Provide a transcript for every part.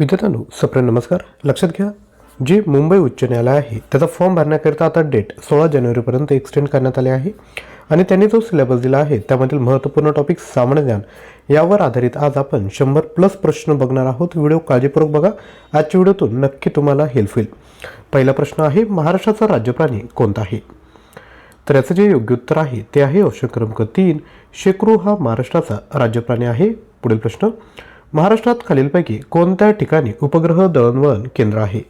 विद्यार्थ्यांनो सप्रे नमस्कार. लक्षात घ्या जे मुंबई उच्च न्यायालय आहे त्याचा फॉर्म भरण्याकरिता आता डेट सोळा जानेवारीपर्यंत एक्सटेंड करण्यात आले आहे. आणि त्यांनी जो सिलेबस दिला आहे त्यामधील महत्त्वपूर्ण टॉपिक सामान्य ज्ञान. यावर आधारित आज आपण शंभर प्लस प्रश्न बघणार आहोत. व्हिडिओ काळजीपूर्वक बघा. आजच्या व्हिडिओतून नक्की तुम्हाला हेल्प होईल पहिला प्रश्न आहे महाराष्ट्राचा राज्यप्राणी कोणता आहे? तर याचं जे योग्य उत्तर आहे ते आहे ऑप्शन क्रमांक तीन. शेकरू हा महाराष्ट्राचा राज्यप्राणी आहे. पुढील प्रश्न महाराष्ट्रात खालीलपैकी कोणत्या ठिकाणी उपग्रह दळणवळण केंद्र आहे?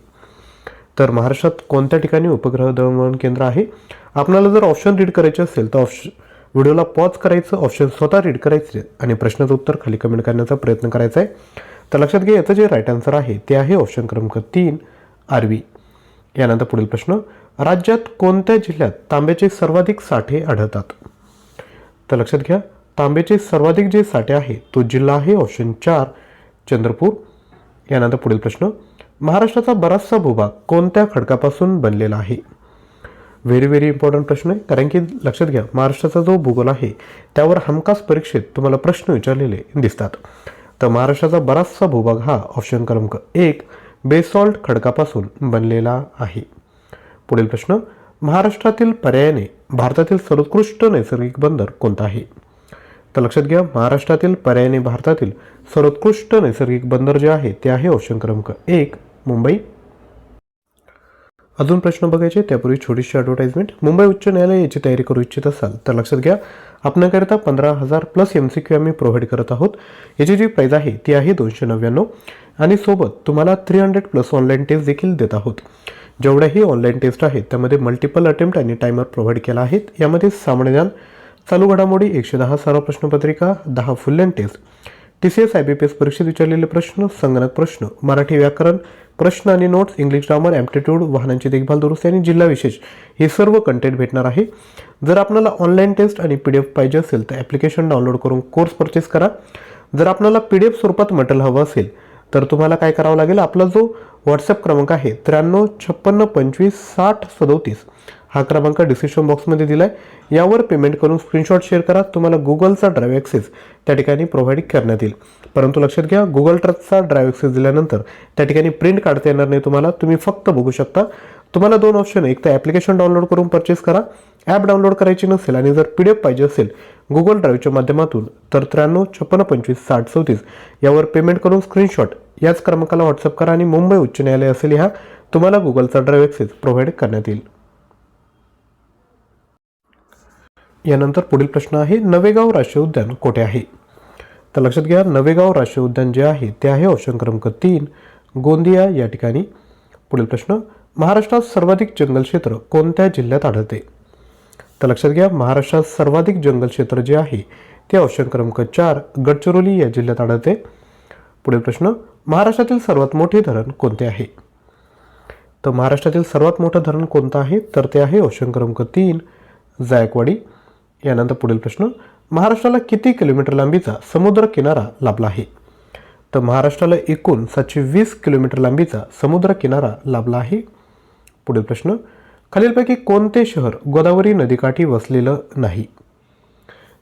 तर महाराष्ट्रात कोणत्या ठिकाणी उपग्रह दळणवळण केंद्र आहे? आपल्याला जर ऑप्शन रीड करायचे असेल तर ऑप्शन व्हिडिओला पॉज करायचं ऑप्शन स्वतः रीड करायचे आणि प्रश्नाचं उत्तर खाली कमेंट करण्याचा प्रयत्न करायचा आहे. तर लक्षात घ्या याचं जे राईट आन्सर आहे ते आहे ऑप्शन क्रमांक तीन आरवी. यानंतर पुढील प्रश्न राज्यात कोणत्या जिल्ह्यात तांब्याचे सर्वाधिक साठे आढळतात? तर लक्षात घ्या तांब्याचे सर्वाधिक जे साठे आहे तो जिल्हा आहे ऑप्शन चार चंद्रपूर. यानंतर पुढील प्रश्न महाराष्ट्राचा बराचसा भूभाग कोणत्या खडकापासून बनलेला आहे? व्हेरी व्हेरी इम्पॉर्टंट प्रश्न आहे. कारण की लक्षात घ्या महाराष्ट्राचा जो भूगोल आहे त्यावर हमखास परीक्षेत तुम्हाला प्रश्न विचारलेले दिसतात. तर महाराष्ट्राचा बराचसा भूभाग हा ऑप्शन क्रमांक एक बेसॉल्ट खडकापासून बनलेला आहे. पुढील प्रश्न महाराष्ट्रातील पर्यायाने भारतातील सर्वोत्कृष्ट नैसर्गिक बंदर कोणता आहे? तर लक्षात घ्या महाराष्ट्रातील पर्यायाने भारतातील सर्वोत्कृष्ट नैसर्गिक बंदर जे आहे ते आहे ऑप्शन क्रमांक एक मुंबई. अजून प्रश्न बघायचे त्यापूर्वी छोटीशी ॲडव्हर्टाइजमेंट मुंबई उच्च न्यायालय याची तयारी करू इच्छित असाल तर लक्षात घ्या आपल्याकरिता पंधरा हजार प्लस एम सी क्यू आम्ही प्रोव्हाइड करत आहोत. याची जी प्राईज आहे ती आहे दोनशे नव्याण्णव. आणि सोबत तुम्हाला three hundred plus online test देखील देत आहोत. जेवढ्याही ऑनलाईन टेस्ट आहेत त्यामध्ये मल्टिपल अटेम्प्ट आणि टायमर प्रोव्हाइड केला आहे यामध्ये सामान्य ज्ञान चालू घडामोडी एकशे दहा सराव प्रश्नपत्रिका दहा full test T C S I B P S परीक्षेत विचारलेले प्रश्न संगणक प्रश्न मराठी व्याकरण प्रश्न आणि नोट्स इंग्लिश ग्रामर ॲप्टिट्यूड वाहनांची देखभाल दुरुस्ती आणि जिल्हा विशेष हे सर्व कंटेंट भेटणार आहे. जर आपल्याला ऑनलाईन टेस्ट आणि पी डी एफ पाहिजे असेल तर ॲप्लिकेशन डाउनलोड करून कोर्स परचेस करा. जर आपल्याला पी डी एफ स्वरूपात मटेरियल हवं असेल तर तुम्हाला काय करावं लागेल? आपला जो व्हॉट्सअप क्रमांक आहे त्र्याण्णव छप्पन्न पंचवीस साठ सदोतीस. हा क्रमांक डिस्क्रिप्शन बॉक्समध्ये दिला आहे यावर पेमेंट करून स्क्रीनशॉट शेअर करा. तुम्हाला गुगलचा ड्राईव्ह ॲक्सेस त्या ठिकाणी प्रोव्हाइड करण्यात येईल. परंतु लक्षात घ्या गुगल ट्रस्टचा ड्राईव्ह ॲक्सेस दिल्यानंतर त्या ठिकाणी प्रिंट काढता येणार नाही तुम्हाला. तुम्ही फक्त बघू शकता. तुम्हाला दोन ऑप्शन एक तर ॲप्लिकेशन डाउनलोड करून परचेस करा. ॲप डाउनलोड करायची नसेल आणि जर पी डी एफ पाहिजे असेल गुगल ड्राईव्हच्या माध्यमातून तर त्र्याण्णव छप्पन्न पंचवीस साठ चौतीस यावर पेमेंट करून स्क्रीनशॉट याच क्रमांकाला व्हॉट्सअप करा आणि मुंबई उच्च न्यायालय असेल ह्या तुम्हाला गुगलचा ड्राईव्ह ॲक्सेस प्रोव्हाइड करण्यात येईल. यानंतर पुढील प्रश्न आहे नवेगाव राष्ट्रीय उद्यान कोठे आहे? तर लक्षात घ्या नवेगाव राष्ट्रीय उद्यान जे आहे ते आहे ऑप्शन क्रमांक तीन गोंदिया या ठिकाणी. पुढील प्रश्न महाराष्ट्रात सर्वाधिक जंगल क्षेत्र कोणत्या जिल्ह्यात आढळते? तर लक्षात घ्या महाराष्ट्रात सर्वाधिक जंगल क्षेत्र जे आहे ते ऑप्शन क्रमांक चार गडचिरोली या जिल्ह्यात आढळते. पुढील प्रश्न महाराष्ट्रातील सर्वात मोठे धरण कोणते आहे? तर महाराष्ट्रातील सर्वात मोठं धरण कोणतं आहे? तर ते आहे ऑप्शन क्रमांक तीन जायकवाडी. यानंतर पुढील प्रश्न महाराष्ट्राला किती किलोमीटर लांबीचा समुद्र किनारा लाभला आहे? तर महाराष्ट्राला एकूण सातशे वीस किलोमीटर लांबीचा समुद्र किनारा लाभला आहे. पुढील प्रश्न खालीलपैकी कोणते शहर गोदावरी नदीकाठी वसलेलं नाही?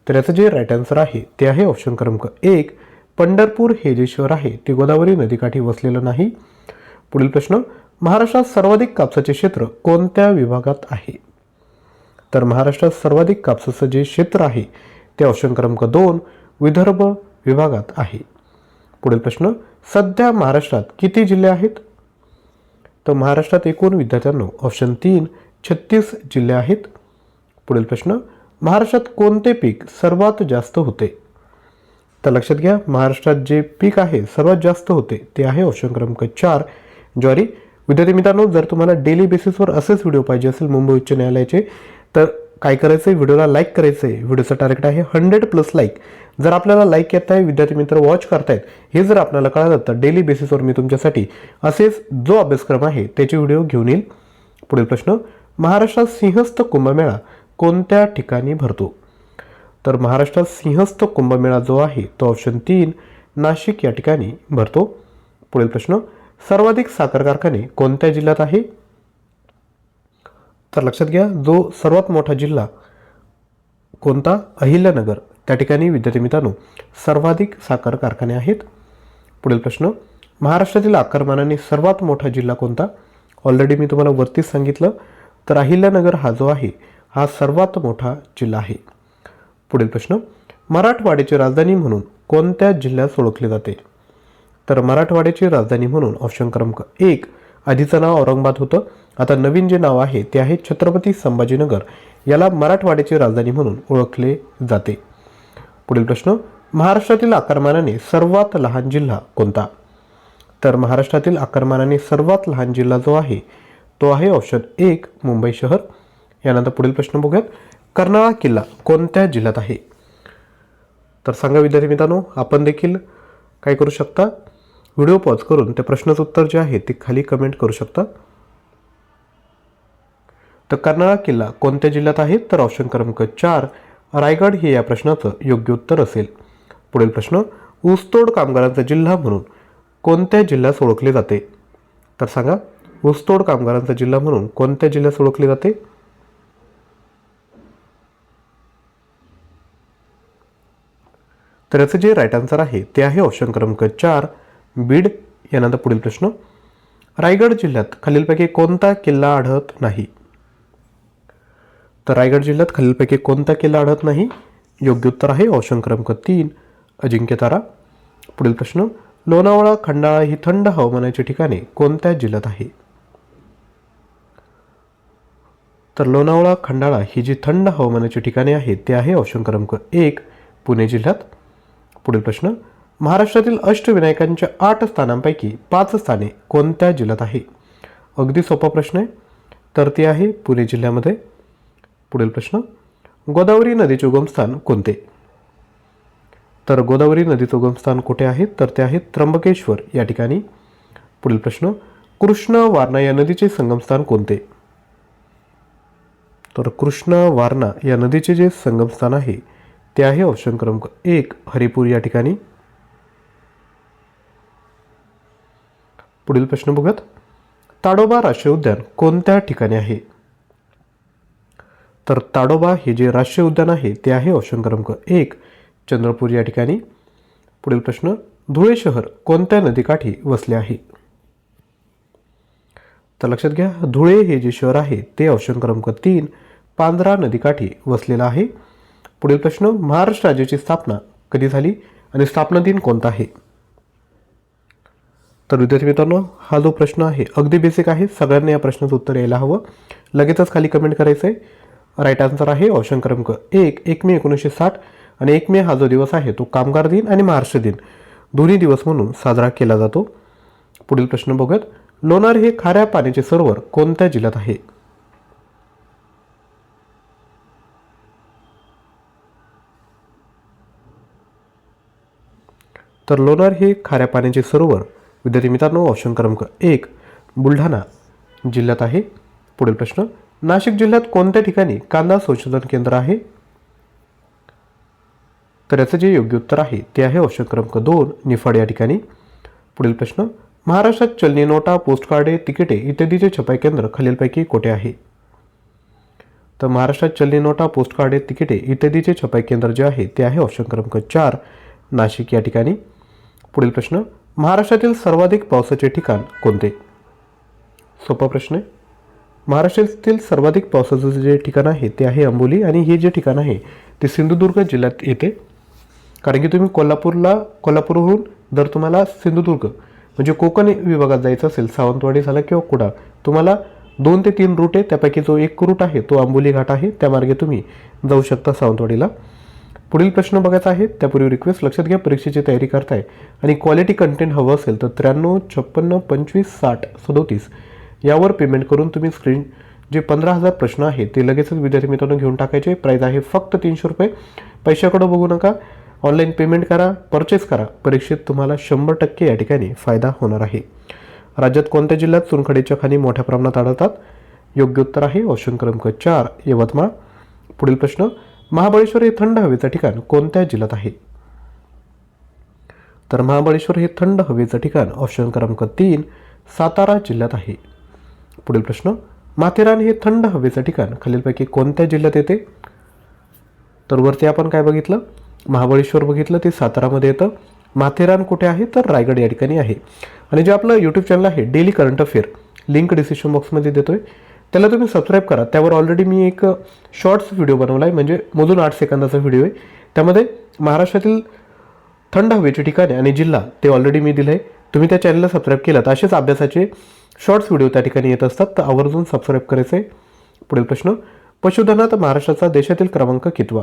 तर याचं जे राईट आन्सर आहे ते आहे ऑप्शन क्रमांक एक पंढरपूर हे जे शहर आहे ते गोदावरी नदीकाठी वसलेलं नाही. पुढील प्रश्न महाराष्ट्रात सर्वाधिक कापसाचे क्षेत्र कोणत्या विभागात आहे? तर महाराष्ट्रात सर्वाधिक कापसाचं जे क्षेत्र आहे ते ऑप्शन क्रमांक दोन विदर्भ विभागात आहे. पुढील प्रश्न सध्या महाराष्ट्रात किती जिल्हे आहेत? तर महाराष्ट्रात एकूण विद्यार्थ्यांनो ऑप्शन तीन छत्तीस जिल्हे आहेत. पुढील प्रश्न महाराष्ट्रात कोणते पीक सर्वात जास्त होते? तर लक्षात घ्या महाराष्ट्रात जे पीक आहे सर्वात जास्त होते ते आहे ऑप्शन क्रमांक चार. ज्वारी विद्यार्थी मित्रांनो जर तुम्हाला डेली बेसिसवर असेच व्हिडिओ पाहिजे असेल मुंबई उच्च न्यायालयाचे तर काय करायचं आहे व्हिडिओला लाईक करायचं आहे व्हिडिओचं टार्गेट आहे हंड्रेड प्लस लाईक जर आपल्याला लाईक येत आहे विद्यार्थी मित्र वॉच करतायत हे जर आपल्याला कळालं तर डेली बेसिसवर मी तुमच्यासाठी असेच जो अभ्यासक्रम आहे त्याचे व्हिडिओ घेऊन येईल. पुढील प्रश्न महाराष्ट्रात सिंहस्थ कुंभमेळा कोणत्या ठिकाणी भरतो? तर महाराष्ट्रात सिंहस्थ कुंभमेळा जो आहे तो ऑप्शन तीन नाशिक या ठिकाणी भरतो. पुढील प्रश्न सर्वाधिक साखर कारखाने कोणत्या जिल्ह्यात आहे? तर लक्षात घ्या जो सर्वात मोठा जिल्हा कोणता? अहिल्यानगर. त्या ठिकाणी विद्यार्थी मित्रांनो सर्वाधिक साखर कारखाने आहेत. पुढील प्रश्न महाराष्ट्रातील आकारमानाने सर्वात मोठा जिल्हा कोणता? ऑलरेडी मी तुम्हाला वरतीच सांगितलं तर अहिल्यानगर हा जो आहे हा सर्वात मोठा जिल्हा आहे. पुढील प्रश्न मराठवाड्याची राजधानी म्हणून कोणत्या जिल्ह्यात ओळखले जाते? तर मराठवाड्याची राजधानी म्हणून ऑप्शन क्रमांक एक आधीचं नाव औरंगाबाद होतं. आता नवीन जे नाव आहे ते आहे छत्रपती संभाजीनगर. याला मराठवाड्याची राजधानी म्हणून ओळखले जाते. पुढील प्रश्न महाराष्ट्रातील आकारमानाने सर्वात लहान जिल्हा कोणता? तर महाराष्ट्रातील आकारमानाने सर्वात लहान जिल्हा जो आहे तो आहे ऑप्शन एक मुंबई शहर. यानंतर पुढील प्रश्न बघूयात. कर्नाळा किल्ला कोणत्या जिल्ह्यात आहे? तर सांगा विद्यार्थी मित्रांनो आपण देखील काय करू शकता? व्हिडिओ पॉज करून त्या प्रश्नाचं उत्तर जे आहे ते खाली कमेंट करू शकता. तर कर्नाळा किल्ला कोणत्या जिल्ह्यात आहे? तर ऑप्शन क्रमांक चार. रायगड हे या प्रश्नाचं योग्य उत्तर असेल. पुढील प्रश्न ऊसतोड कामगारांचा जिल्हा म्हणून कोणत्या जिल्ह्यास ओळखले जाते? तर सांगा ऊसतोड कामगारांचा जिल्हा म्हणून कोणत्या जिल्ह्यास ओळखले जाते? तर याचं जे राईट आन्सर आहे ते आहे ऑप्शन क्रमांक चार. बीड यानंतर पुढील प्रश्न. रायगड जिल्ह्यात खालीलपैकी कोणता किल्ला आढळत नाही? तर रायगड जिल्ह्यात खालीलपैकी कोणता किल्ला आढळत नाही? योग्य उत्तर आहे ऑप्शन क्रमांक तीन अजिंक्यतारा पुढील प्रश्न लोणावळा खंडाळा ही थंड हवामानाची ठिकाणे कोणत्या जिल्ह्यात आहे? तर लोणावळा खंडाळा ही जी थंड हवामानाची ठिकाणे आहेत ते आहे ऑप्शन क्रमांक एक पुणे जिल्ह्यात. पुढील प्रश्न महाराष्ट्रातील अष्टविनायकांच्या आठ स्थानांपैकी पाच स्थाने कोणत्या जिल्ह्यात आहे? अगदी सोपा प्रश्न आहे. तर ते आहे पुणे जिल्ह्यामध्ये. पुढील प्रश्न. गोदावरी नदीचे उगमस्थान कोणते? तर गोदावरी नदीचं उगमस्थान कुठे आहे? तर ते आहे त्र्यंबकेश्वर या ठिकाणी. पुढील प्रश्न. कृष्ण वारणा या नदीचे संगमस्थान कोणते? तर कृष्ण वारणा या नदीचे जे संगमस्थान आहे ते आहे ऑप्शन क्रमांक एक हरिपूर या ठिकाणी. पुढील प्रश्न बघूयात. ताडोबा राष्ट्रीय उद्यान कोणत्या ठिकाणी आहे? तर ताडोबा हे जे राष्ट्रीय उद्यान आहे ते आहे ऑप्शन क्रमांक एक. चंद्रपूर या ठिकाणी. पुढील प्रश्न धुळे शहर कोणत्या नदीकाठी वसले आहे? तर लक्षात घ्या धुळे हे जे शहर आहे ते ऑप्शन क्रमांक तीन पांझरा नदीकाठी वसलेलं आहे. पुढील प्रश्न महाराष्ट्र राज्याची स्थापना कधी झाली आणि स्थापना दिन कोणता आहे? तर विद्यार्थी मित्रांनो हा जो प्रश्न आहे अगदी बेसिक आहे. सगळ्यांनी या प्रश्नाचं उत्तर यायला हवं. लगेचच खाली कमेंट करायचं आहे राईट आन्सर आहे ऑप्शन क्रमांक एक एक मे एकोणीसशे साठ आणि एक मे हा जो दिवस आहे तो कामगार दिन आणि महाराष्ट्र दिन. दोन्ही दिवस म्हणून साजरा केला जातो. पुढील प्रश्न बघूयात. लोणार हे खाऱ्या पाण्याचे सरोवर कोणत्या जिल्ह्यात आहे? तर लोणार हे खाऱ्या पाण्याचे सरोवर. विद्यार्थी मित्रांनो ऑप्शन क्रमांक एक बुलढाणा जिल्ह्यात आहे. पुढील प्रश्न. नाशिक जिल्ह्यात कोणत्या ठिकाणी कांदा संशोधन केंद्र आहे? तर याचं जे योग्य उत्तर आहे ते आहे औषध क्रमांक दोन निफाड या ठिकाणी. पुढील प्रश्न महाराष्ट्रात चलनी नोटा पोस्टकार्डे तिकिटे इत्यादीचे छपाई केंद्र खालीलपैकी कोठे आहे? तर महाराष्ट्रात चलनी नोटा पोस्टकार्डे तिकिटे इत्यादीचे छपाई केंद्र जे आहे ते आहे ऑप्शन क्रमांक चार नाशिक या ठिकाणी. पुढील प्रश्न महाराष्ट्रातील सर्वाधिक पावसाचे ठिकाण कोणते? सोपा प्रश्न आहे. महाराष्ट्रातील सर्वाधिक पावसाचं जे ठिकाण आहे ते आहे अंबोली आणि हे जे ठिकाण आहे ते सिंधुदुर्ग जिल्ह्यात येते. कारण की तुम्ही कोल्हापूरला कोल्हापूरहून जर तुम्हाला सिंधुदुर्ग म्हणजे कोकण विभागात जायचं असेल सावंतवाडी झाला किंवा कुडा तुम्हाला दोन ते तीन रूट आहे त्यापैकी जो एक रूट आहे तो आंबोली घाट आहे त्या मार्गे तुम्ही जाऊ शकता सावंतवाडीला. पुढील प्रश्न बघायचा आहे त्यापूर्वी रिक्वेस्ट लक्षात घ्या परीक्षेची तयारी करताय आणि क्वालिटी कंटेंट हवं असेल तर त्र्याण्णव छप्पन्न पंचवीस साठ सदोतीस यावर पेमेंट करून तुम्ही स्क्रीन जे पंधरा हजार प्रश्न आहेत ते लगेचच विद्यार्थी मित्रांनो घेऊन टाकायचे. प्राईज आहे फक्त तीनशे रुपये. पैशाकडं बघू नका. ऑनलाईन पेमेंट करा परचेस करा. परीक्षेत तुम्हाला शंभर टक्के या ठिकाणी फायदा होणार आहे. राज्यात कोणत्या जिल्ह्यात चुनखडीच्या खाणी मोठ्या प्रमाणात आढळतात? योग्य उत्तर आहे ऑप्शन क्रमांक चार यवतमाळ. पुढील प्रश्न महाबळेश्वर हे थंड हवेचं ठिकाण कोणत्या जिल्ह्यात आहे? तर महाबळेश्वर हे थंड हवेचं ठिकाण ऑप्शन क्रमांक तीन सातारा जिल्ह्यात आहे. पुढील प्रश्न. माथेरान हे थंड हवेचं ठिकाण. खालीलपैकी कोणत्या जिल्ह्यात येते? तर वरती आपण काय बघितलं? महाबळेश्वर बघितलं ते सातारामध्ये येतं. माथेरान कुठे आहे? तर रायगड या ठिकाणी आहे. आणि जे आपलं यूट्यूब चॅनल आहे daily current affair link description बॉक्समध्ये देतो आहे त्याला तुम्ही सबस्क्राईब करा. त्यावर ऑलरेडी मी एक शॉर्ट्स व्हिडिओ बनवला आहे म्हणजे मधून आठ सेकंदाचा व्हिडिओ आहे. त्यामध्ये महाराष्ट्रातील थंड हवेचे ठिकाणे आणि जिल्हा ते ऑलरेडी मी दिलं आहे तुम्ही त्या चॅनलला सबस्क्राईब केलं तर असेच अभ्यासाचे शॉर्ट्स व्हिडिओ त्या ठिकाणी येत असतात. तर आवर्जून सबस्क्राईब करायचं आहे पुढील प्रश्न पशुधनात महाराष्ट्राचा देशातील क्रमांक कितवा?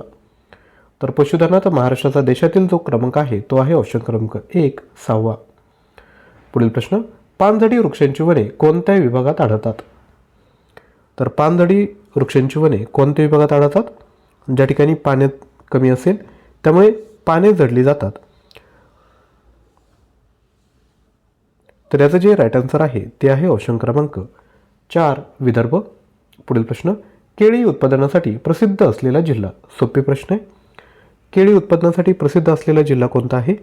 तर पशुधनात महाराष्ट्राचा देशातील जो क्रमांक आहे तो आहे ऑप्शन क्रमांक एक सहावा. पुढील प्रश्न पानझडी वृक्षांची वने कोणत्या विभागात आढळतात? तर पानझडी वृक्षांची वने कोणत्या विभागात आढळतात? ज्या ठिकाणी पाण्यात कमी असेल त्यामुळे पाने जडली जातात. तर याचं जे राईट आन्सर आहे ते आहे ऑप्शन क्रमांक चार विदर्भ. पुढील प्रश्न केळी उत्पादनासाठी प्रसिद्ध असलेला जिल्हा. सोपे प्रश्न आहे. केळी उत्पादनासाठी प्रसिद्ध असलेला जिल्हा कोणता आहे?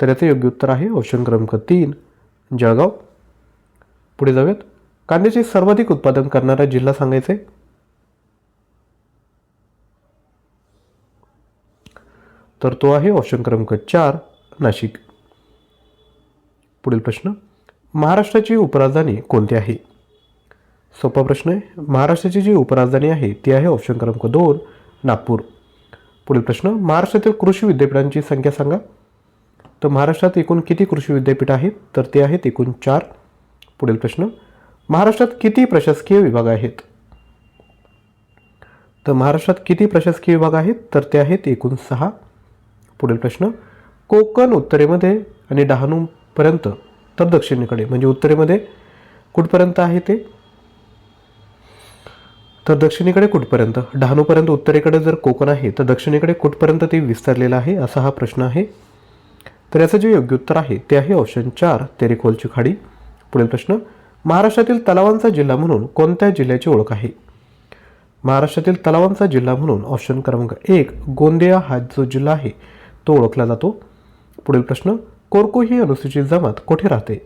तर याचं योग्य उत्तर आहे ऑप्शन क्रमांक तीन जळगाव. पुढे जाऊयात. कांद्याचे सर्वाधिक उत्पादन करणारा जिल्हा सांगायचा आहे तर तो आहे ऑप्शन क्रमांक चार नाशिक. पुढील प्रश्न महाराष्ट्राची उपराजधानी कोणती आहे? सोपा प्रश्न आहे महाराष्ट्राची जी उपराजधानी आहे ती आहे ऑप्शन क्रमांक दोन नागपूर. पुढील प्रश्न महाराष्ट्रातील कृषी विद्यापीठांची संख्या सांगा. तर महाराष्ट्रात एकूण किती कृषी विद्यापीठ आहेत? तर ते आहेत एकूण चार. पुढील प्रश्न महाराष्ट्रात किती प्रशासकीय विभाग आहेत? तर महाराष्ट्रात किती प्रशासकीय विभाग आहेत? तर ते आहेत एकूण सहा. पुढील प्रश्न. कोकण उत्तरेमध्ये आणि डहाणूपर्यंत तर दक्षिणेकडे म्हणजे उत्तरेमध्ये कुठपर्यंत आहे ते? तर दक्षिणेकडे कुठपर्यंत? डहाणूपर्यंत उत्तरेकडे जर कोकण आहे तर दक्षिणेकडे कुठपर्यंत ते विस्तारलेलं आहे असा हा प्रश्न आहे. तर याचं जे योग्य उत्तर आहे ते आहे ऑप्शन चार तेरेखोलची खाडी. पुढील प्रश्न. महाराष्ट्रातील तलावांचा जिल्हा म्हणून कोणत्या जिल्ह्याची ओळख आहे? महाराष्ट्रातील तलावांचा जिल्हा म्हणून ऑप्शन क्रमांक एक गोंदिया हा जो जिल्हा आहे तो ओळखला जातो. पुढील प्रश्न कोरको ही अनुसूचित जमात कोठे राहते?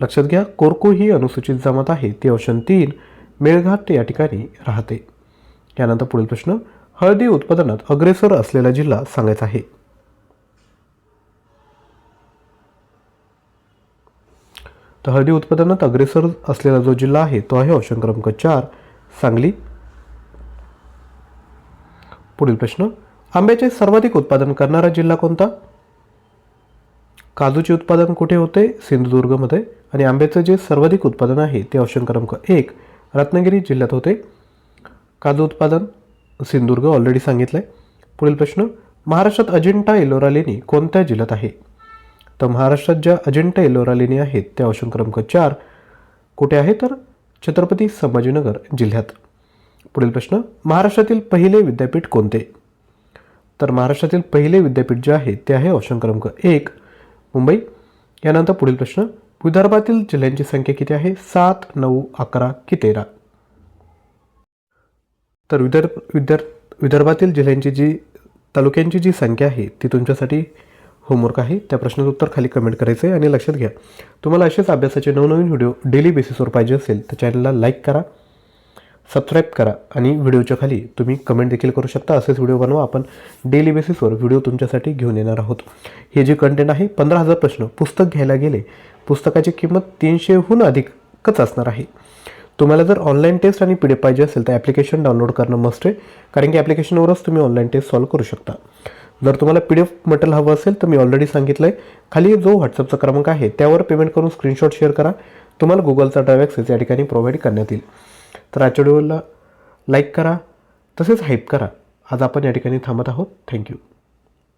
लक्षात घ्या कोरको ही अनुसूचित जमात आहे ती ऑप्शन तीन मेळघाट या ठिकाणी राहते. यानंतर पुढील प्रश्न हळदी उत्पादनात अग्रेसर असलेला जिल्हा सांगायचा आहे. तर हळदी उत्पादनात अग्रेसर असलेला जो जिल्हा आहे तो आहे ऑप्शन क्रमांक चार सांगली. पुढील प्रश्न आंब्याचे सर्वाधिक उत्पादन करणारा जिल्हा कोणता? काजूचे उत्पादन कुठे होते? सिंधुदुर्गमध्ये. आणि आंब्याचं जे सर्वाधिक उत्पादन आहे ते ऑप्शन क्रमांक एक रत्नागिरी जिल्ह्यात होते. काजू उत्पादन सिंधुदुर्ग ऑलरेडी सांगितलं आहे पुढील प्रश्न महाराष्ट्रात अजिंठा एलोरा लेणी कोणत्या जिल्ह्यात आहे? तर महाराष्ट्रात ज्या अजिंठा एलोरा लेणी आहेत त्या ऑप्शन क्रमांक चार कुठे आहे? तर छत्रपती संभाजीनगर जिल्ह्यात. पुढील प्रश्न महाराष्ट्रातील पहिले विद्यापीठ कोणते? तर महाराष्ट्रातील पहिले विद्यापीठ जे आहे ते आहे ऑप्शन क्रमांक एक. मुंबई. यानंतर पुढील प्रश्न विदर्भातील जिल्ह्यांची संख्या किती आहे? सात नऊ अकरा की तेरा? तर विदर्भ विदर् विदर्भातील जिल्ह्यांची जी तालुक्यांची जी संख्या आहे ती तुमच्यासाठी होमवर्क आहे. त्या प्रश्नाचं उत्तर खाली कमेंट करायचं आहे आणि लक्षात घ्या. तुम्हाला असेच अभ्यासाचे नवनवीन व्हिडिओ डेली बेसिसवर पाहिजे असेल तर चॅनलला लाईक करा. सबस्क्राईब करा आणि व्हिडिओच्या खाली तुम्ही कमेंट देखील करू शकता. असेच व्हिडिओ बनवा. आपण डेली बेसिसवर व्हिडिओ तुमच्यासाठी घेऊन येणार आहोत. हे जे कंटेंट आहे पंधरा हजार प्रश्न पुस्तक घ्यायला गेले पुस्तकाची किंमत तीनशेहून अधिकच असणार आहे. तुम्हाला जर ऑनलाईन टेस्ट आणि पी डी एफ पाहिजे असेल तर ॲप्लिकेशन डाउनलोड करणं मस्ट आहे. कारण की ॲप्लिकेशनवरच तुम्ही ऑनलाईन टेस्ट सॉल्व करू शकता. जर तुम्हाला पी डी एफ मटेरियल हवं असेल तर मी ऑलरेडी सांगितलं आहे खाली जो व्हॉट्सअपचा क्रमांक आहे त्यावर पेमेंट करून स्क्रीनशॉट शेअर करा. तुम्हाला गुगलचा ड्राईव्ह ॲक्सेस या ठिकाणी प्रोव्हाइड करण्यात येईल. तर आजच्या व्हिडिओला लाईक करा तसेच हाईप करा. आज आपण या ठिकाणी थांबत आहोत. थँक्यू